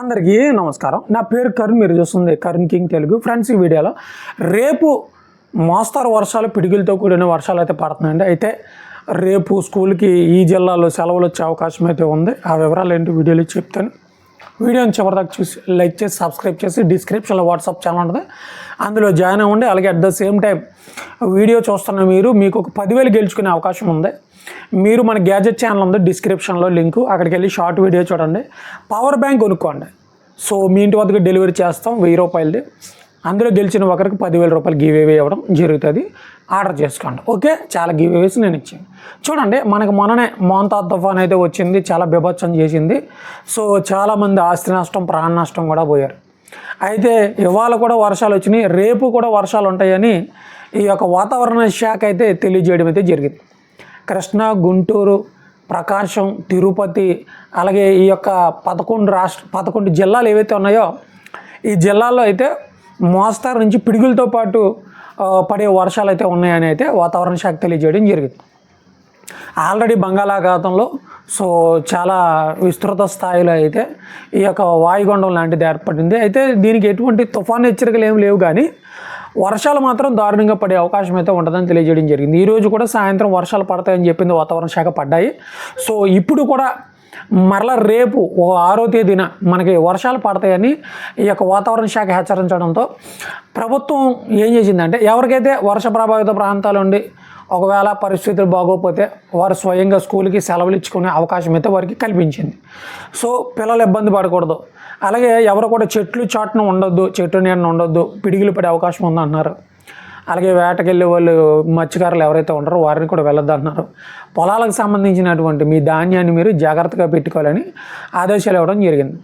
అందరికీ నమస్కారం. నా పేరు కరుణ్ మీరు చూస్తుంది కరుణ్ కింగ్ తెలుగు. ఫ్రెండ్స్ ఈ వీడియోలో రేపు మోస్తారు వర్షాలు పిడుగులతో కూడిన వర్షాలు అయితే పడుతున్నాయండి. అయితే రేపు స్కూల్కి ఈ జిల్లాలో సెలవులు వచ్చే అవకాశం అయితే ఉంది. ఆ వివరాలు ఏంటి వీడియోలో చెప్తాను. వీడియోని చివరిదాకా చూసి లైక్ చేసి సబ్స్క్రైబ్ చేసి డిస్క్రిప్షన్లో వాట్సాప్ ఛానల్ ఉంటుంది. అందులో జాయిన్ అవ్వండి అలాగే at the same time video చూస్తున్న మీరు మీకు ఒక పదివేలు గెలుచుకునే అవకాశం ఉంది. మీరు మన గ్యాజెట్ ఛానల్ ఉంది డిస్క్రిప్షన్లో లింకు అక్కడికి వెళ్ళి షార్ట్ వీడియో చూడండి. పవర్ బ్యాంక్ కొనుక్కోండి. సో మీ ఇంటి వద్దకు డెలివరీ చేస్తాం వెయ్యి రూపాయలది. అందులో గెలిచిన ఒకరికి పదివేల రూపాయలు గివ్ ఇవ్వడం జరుగుతుంది. ఆర్డర్ చేసుకోండి. ఓకే? చాలా గివ్ నేను ఇచ్చాను. చూడండి మనకు మొన్ననే మోంతా తుఫాన్ అయితే వచ్చింది చాలా బీభత్సం చేసింది. సో చాలామంది ఆస్తి నష్టం ప్రాణ నష్టం కూడా పోయారు. అయితే ఇవాళ కూడా వర్షాలు వచ్చినాయి రేపు కూడా వర్షాలు ఉంటాయని ఈ యొక్క వాతావరణ శాఖ అయితే తెలియజేయడం అయితే జరిగింది. కృష్ణా గుంటూరు ప్రకాశం తిరుపతి అలాగే ఈ యొక్క పదకొండు రాష్ట్ర పదకొండు జిల్లాలు ఏవైతే ఉన్నాయో ఈ జిల్లాల్లో అయితే మోస్తారు నుంచి పిడుగులతో పాటు పడే వర్షాలు అయితే ఉన్నాయని అయితే వాతావరణ శాఖ తెలియజేయడం జరిగింది. ఆల్రెడీ బంగాళాఖాతంలో సో చాలా విస్తృత స్థాయిలో అయితే ఈ యొక్క వాయుగుండం లాంటిది ఏర్పడింది. అయితే దీనికి ఎటువంటి తుఫాన్ హెచ్చరికలు ఏమి లేవు కానీ వర్షాలు మాత్రం దారుణంగా పడే అవకాశం అయితే ఉంటుందని తెలియజేయడం జరిగింది. ఈరోజు కూడా సాయంత్రం వర్షాలు పడతాయని చెప్పింది వాతావరణ శాఖ పడ్డాయి. సో ఇప్పుడు కూడా మరలా రేపు ఓ ఆరో తేదీన మనకి వర్షాలు పడతాయని ఈ యొక్క వాతావరణ శాఖ హెచ్చరించడంతో ప్రభుత్వం ఏం చేసిందంటే ఎవరికైతే వర్ష ప్రభావిత ప్రాంతాలు ఉండి ఒకవేళ పరిస్థితులు బాగోకపోతే వారు స్వయంగా స్కూల్కి సెలవులు ఇచ్చుకునే అవకాశం అయితే వారికి కల్పించింది. సో పిల్లలు ఇబ్బంది పడకూడదు. అలాగే ఎవరు కూడా చెట్లు చాటున ఉండొద్దు చెట్టు నీడన ఉండొద్దు పిడిగిలు పడే అవకాశం ఉందన్నారు అలాగే వేటకెళ్ళే వాళ్ళు మత్స్యకారులు ఎవరైతే ఉంటారో వారిని కూడా వెళ్ళొద్దు పొలాలకు సంబంధించినటువంటి మీ ధాన్యాన్ని మీరు జాగ్రత్తగా పెట్టుకోవాలని ఆదేశాలు ఇవ్వడం జరిగింది.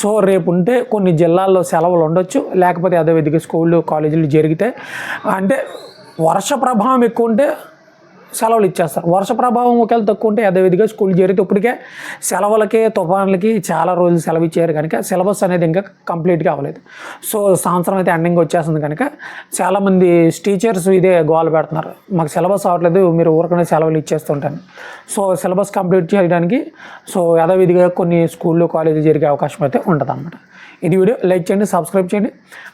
సో రేపు ఉంటే కొన్ని జిల్లాల్లో సెలవులు ఉండొచ్చు. లేకపోతే అదేవిధంగా స్కూళ్ళు కాలేజీలు జరిగితే అంటే వర్ష ప్రభావం ఎక్కువ ఉంటే సెలవులు ఇచ్చేస్తారు. వర్ష ప్రభావం ఒకవేళ తక్కువ ఉంటే యథావిధిగా స్కూల్ చేరితే ఇప్పటికే సెలవులకి తుఫాన్లకి చాలా రోజులు సెలవు ఇచ్చారు కనుక సిలబస్ అనేది ఇంకా కంప్లీట్గా అవ్వలేదు. సో సంవత్సరం అయితే ఎండింగ్ వచ్చేస్తుంది కనుక చాలామంది టీచర్స్ ఇదే గోల్ పెడుతున్నారు. మాకు సిలబస్ అవ్వట్లేదు మీరు ఊరకనే సెలవులు ఇచ్చేస్తుంటాను సో సిలబస్ కంప్లీట్ చేయడానికి సో యథావిధిగా కొన్ని స్కూళ్ళు కాలేజీ జరిగే అవకాశం అయితే ఉంటుంది అనమాట ఇది వీడియో. లైక్ చేయండి సబ్స్క్రైబ్ చేయండి.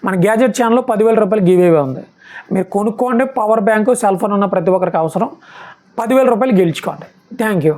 మన గ్యాజెట్ ఛానల్లో పదివేల రూపాయలు గివ్ అవే ఉంది. మీరు కొనుక్కోండి పవర్ బ్యాంకు సెల్ ఫోన్ ఉన్న ప్రతి ఒక్కరికి అవసరం. పదివేల రూపాయలు గెలుచుకోండి. Thank you